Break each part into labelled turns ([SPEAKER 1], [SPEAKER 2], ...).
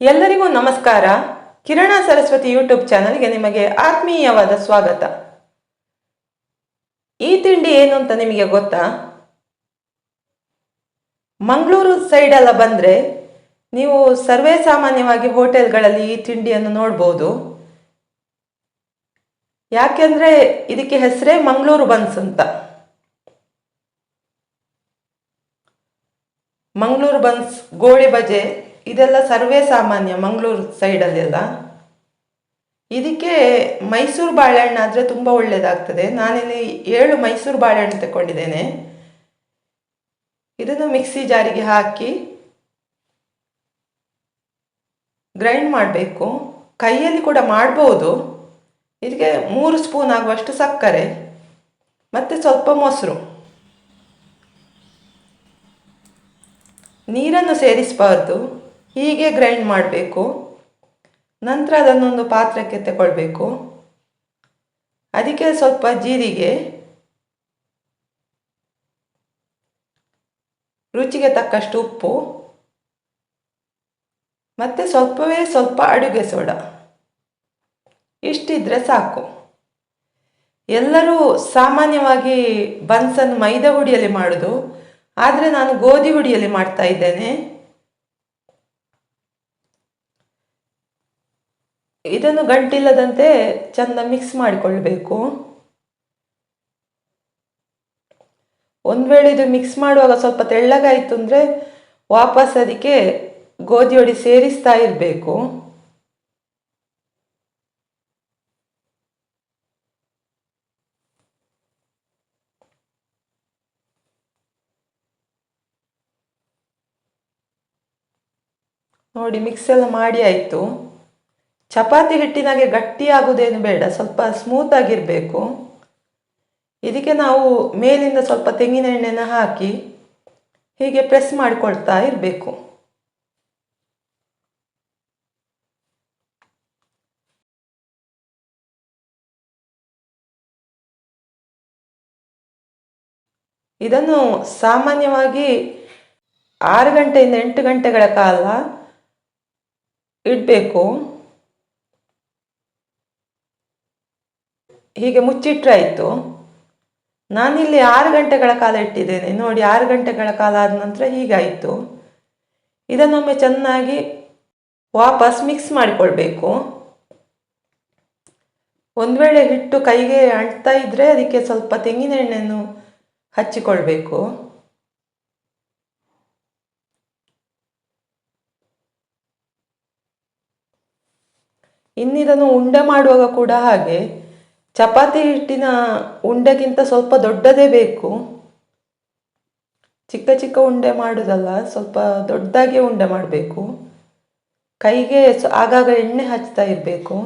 [SPEAKER 1] ಎಲ್ಲರಿಗೂ ನಮಸ್ಕಾರ. ಕಿರಣ ಸರಸ್ವತಿ ಯೂಟ್ಯೂಬ್ ಚಾನಲ್ಗೆ ನಿಮಗೆ ಆತ್ಮೀಯವಾದ ಸ್ವಾಗತ. ಈ ತಿಂಡಿ ಏನು ಅಂತ ನಿಮಗೆ ಗೊತ್ತಾ? ಮಂಗಳೂರು ಸೈಡೆಲ್ಲ ಬಂದರೆ ನೀವು ಸರ್ವೇ ಸಾಮಾನ್ಯವಾಗಿ ಹೋಟೆಲ್ಗಳಲ್ಲಿ ಈ ತಿಂಡಿಯನ್ನು ನೋಡ್ಬೋದು. ಯಾಕೆಂದರೆ ಇದಕ್ಕೆ ಹೆಸರೇ ಮಂಗಳೂರು ಬನ್ಸ್ ಅಂತ. ಮಂಗಳೂರು ಬನ್ಸ್ ಗೋಳಿ ಬಜೆ ಇದೆಲ್ಲ ಸರ್ವೇ ಸಾಮಾನ್ಯ ಮಂಗಳೂರು ಸೈಡಲ್ಲೆಲ್ಲ ಇದಕ್ಕೆ ಮೈಸೂರು ಬಾಳೆಹಣ್ಣು ಆದರೆ ತುಂಬ ಒಳ್ಳೆಯದಾಗ್ತದೆ ನಾನಿಲ್ಲಿ ಏಳು ಮೈಸೂರು ಬಾಳೆಹಣ್ಣು ತಗೊಂಡಿದ್ದೇನೆ ಇದನ್ನು ಮಿಕ್ಸಿ ಜಾರಿಗೆ ಹಾಕಿ ಗ್ರೈಂಡ್ ಮಾಡಬೇಕು. ಕೈಯಲ್ಲಿ ಕೂಡ ಮಾಡ್ಬೋದು. ಇದಕ್ಕೆ ಮೂರು ಸ್ಪೂನ್ ಆಗುವಷ್ಟು ಸಕ್ಕರೆ, ಮತ್ತು ಸ್ವಲ್ಪ ಮೊಸರು. ನೀರನ್ನು ಸೇರಿಸಬಾರ್ದು. ಹೀಗೆ ಗ್ರೈಂಡ್ ಮಾಡಬೇಕು. ನಂತರ ಅದನ್ನೊಂದು ಪಾತ್ರಕ್ಕೆ ತಗೊಳ್ಬೇಕು ಅದಕ್ಕೆ ಸ್ವಲ್ಪ ಜೀರಿಗೆ, ರುಚಿಗೆ ತಕ್ಕಷ್ಟು ಉಪ್ಪು, ಮತ್ತು ಸ್ವಲ್ಪವೇ ಸ್ವಲ್ಪ ಅಡುಗೆ ಸೋಡಾ. ಇಷ್ಟಿದ್ರೆ ಸಾಕು. ಎಲ್ಲರೂ ಸಾಮಾನ್ಯವಾಗಿ ಬನ್ಸನ್ನು ಮೈದಾ ಹುಡಿಯಲ್ಲಿ ಮಾಡೋದು, ಆದರೆ ನಾನು ಗೋಧಿ ಹುಡಿಯಲ್ಲಿ ಮಾಡ್ತಾ ಇದ್ದೇನೆ. ಇದನ್ನು ಗಂಟಿಲ್ಲದಂತೆ ಚೆಂದ ಮಿಕ್ಸ್ ಮಾಡಿಕೊಳ್ಬೇಕು. ಒಂದು ವೇಳೆ ಇದು ಮಿಕ್ಸ್ ಮಾಡುವಾಗ ಸ್ವಲ್ಪ ತೆಳ್ಳಗಾಯಿತು ಅಂದರೆ ವಾಪಸ್ ಅದಕ್ಕೆ ಗೋಧಿ ಹೊಡಿ ಸೇರಿಸ್ತಾ ಇರಬೇಕು. ನೋಡಿ ಮಿಕ್ಸ್ ಎಲ್ಲ ಮಾಡಿ ಆಯಿತು. ಚಪಾತಿ ಹಿಟ್ಟಿನಾಗೆ ಗಟ್ಟಿಯಾಗುವುದೇನು ಬೇಡ, ಸ್ವಲ್ಪ ಸ್ಮೂತ್ ಆಗಿರಬೇಕು. ಇದಕ್ಕೆ ನಾವು ಮೇಲಿಂದ ಸ್ವಲ್ಪ ತೆಂಗಿನ ಎಣ್ಣೆನ ಹಾಕಿ ಹೀಗೆ ಪ್ರೆಸ್ ಮಾಡಿಕೊಳ್ತಾ ಇರಬೇಕು. ಇದನ್ನು ಸಾಮಾನ್ಯವಾಗಿ ಆರು ಗಂಟೆಯಿಂದ ಎಂಟು ಗಂಟೆಗಳ ಕಾಲ ಇಡಬೇಕು. ಹೀಗೆ ಮುಚ್ಚಿಟ್ರಾಯಿತು. ನಾನಿಲ್ಲಿ ಆರು ಗಂಟೆಗಳ ಕಾಲ ಇಟ್ಟಿದ್ದೇನೆ. ನೋಡಿ, ಆರು ಗಂಟೆಗಳ ಕಾಲ ಆದ ನಂತರ ಹೀಗಾಯಿತು. ಇದನ್ನೊಮ್ಮೆ ಚೆನ್ನಾಗಿ ವಾಪಸ್ ಮಿಕ್ಸ್ ಮಾಡಿಕೊಳ್ಬೇಕು. ಒಂದು ವೇಳೆ ಹಿಟ್ಟು ಕೈಗೆ ಅಂಟ್ತಾ ಇದ್ದರೆ ಅದಕ್ಕೆ ಸ್ವಲ್ಪ ತೆಂಗಿನ ಎಣ್ಣೆಯನ್ನು ಹಚ್ಚಿಕೊಳ್ಬೇಕು. ಇನ್ನಿದನ್ನು ಉಂಡೆ ಮಾಡುವಾಗ ಕೂಡ ಹಾಗೆ. ಚಪಾತಿ ಹಿಟ್ಟಿನ ಉಂಡೆಗಿಂತ ಸ್ವಲ್ಪ ದೊಡ್ಡದೇ ಬೇಕು. ಚಿಕ್ಕ ಚಿಕ್ಕ ಉಂಡೆ ಮಾಡೋದಲ್ಲ, ಸ್ವಲ್ಪ ದೊಡ್ಡದಾಗಿ ಉಂಡೆ ಮಾಡಬೇಕು. ಕೈಗೆ ಆಗಾಗ ಎಣ್ಣೆ ಹಚ್ತಾ ಇರಬೇಕು.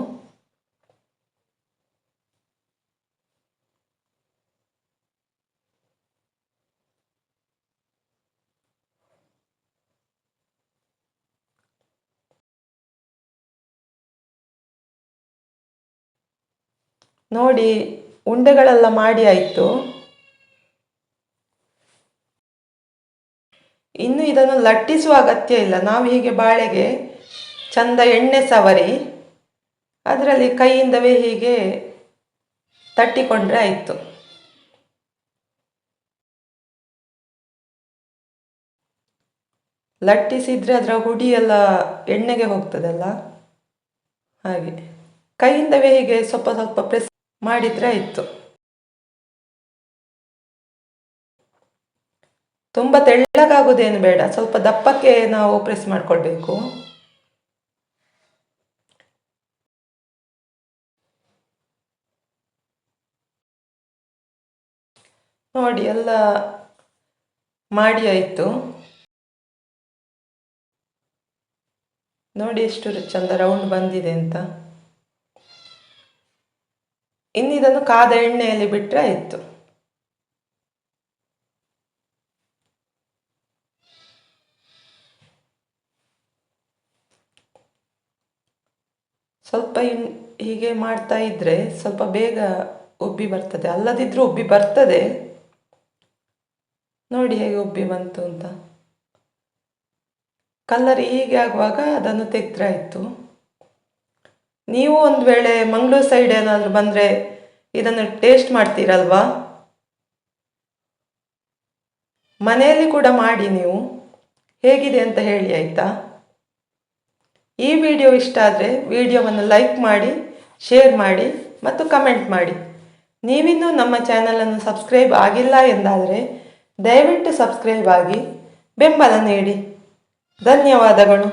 [SPEAKER 1] ನೋಡಿ, ಉಂಡೆಗಳೆಲ್ಲ ಮಾಡಿ ಆಯಿತು. ಇನ್ನು ಇದನ್ನು ಲಟ್ಟಿಸುವ ಅಗತ್ಯ ಇಲ್ಲ. ನಾವು ಹೀಗೆ ಬಾಳೆಗೆ ಚಂದ ಎಣ್ಣೆ ಸವರಿ, ಅದರಲ್ಲಿ ಕೈಯಿಂದವೇ ಹೀಗೆ ತಟ್ಟಿಕೊಂಡ್ರೆ ಆಯಿತು. ಲಟ್ಟಿಸಿದರೆ ಅದರ ಹುಡಿ ಎಲ್ಲ ಎಣ್ಣೆಗೆ ಹೋಗ್ತದಲ್ಲ? ಹಾಗೆ. ಕೈಯಿಂದವೇ ಹೀಗೆ ಸ್ವಲ್ಪ ಸ್ವಲ್ಪ ಪ್ರೆಸ್ ಮಾಡಿದರೆ ಆಯಿತು. ತುಂಬ ತೆಳ್ಳಗಾಗೋದೇನು ಬೇಡ. ಸ್ವಲ್ಪ ದಪ್ಪಕ್ಕೆ ನಾವು ಪ್ರೆಸ್ ಮಾಡಿಕೊಳ್ಬೇಕು. ನೋಡಿ, ಎಲ್ಲ ಮಾಡಿ ಆಯಿತು. ನೋಡಿ ಎಷ್ಟು ಚಂದ ರೌಂಡ್ ಬಂದಿದೆ ಅಂತ. ಇನ್ನಿದನ್ನು ಕಾದ ಎಣ್ಣೆಯಲ್ಲಿ ಬಿಟ್ಟರೆ ಆಯಿತು. ಸ್ವಲ್ಪ ಇನ್, ಹೀಗೆ ಮಾಡ್ತಾ ಇದ್ರೆ ಸ್ವಲ್ಪ ಬೇಗ ಉಬ್ಬಿ ಬರ್ತದೆ. ಅಲ್ಲದಿದ್ರೂ ಉಬ್ಬಿ ಬರ್ತದೆ. ನೋಡಿ ಹೇಗೆ ಉಬ್ಬಿ ಬಂತು ಅಂತ. ಕಲ್ಲರ್ ಹೀಗೆ ಆಗುವಾಗ ಅದನ್ನು ತೆಗೆದ್ರೆ ಆಯಿತು. ನೀವು ಒಂದು ವೇಳೆ ಮಂಗಳೂರು ಸೈಡ್ ಏನಾದರೂ ಬಂದರೆ ಇದನ್ನು ಟೇಸ್ಟ್ ಮಾಡ್ತೀರಲ್ವಾ? ಮನೆಯಲ್ಲಿ ಕೂಡ ಮಾಡಿ ನೀವು. ಹೇಗಿದೆ ಅಂತ ಹೇಳಿ ಆಯಿತಾ? ಈ ವಿಡಿಯೋ ಇಷ್ಟ ಆದರೆ ವಿಡಿಯೋವನ್ನು ಲೈಕ್ ಮಾಡಿ ಶೇರ್ ಮಾಡಿ ಮತ್ತು ಕಮೆಂಟ್ ಮಾಡಿ. ನೀವಿನ್ನೂ ನಮ್ಮ ಚಾನಲನ್ನು ಸಬ್ಸ್ಕ್ರೈಬ್ ಆಗಿಲ್ಲ ಎಂದಾದರೆ ದಯವಿಟ್ಟು ಸಬ್ಸ್ಕ್ರೈಬ್ ಆಗಿ ಬೆಂಬಲ ನೀಡಿ. ಧನ್ಯವಾದಗಳು.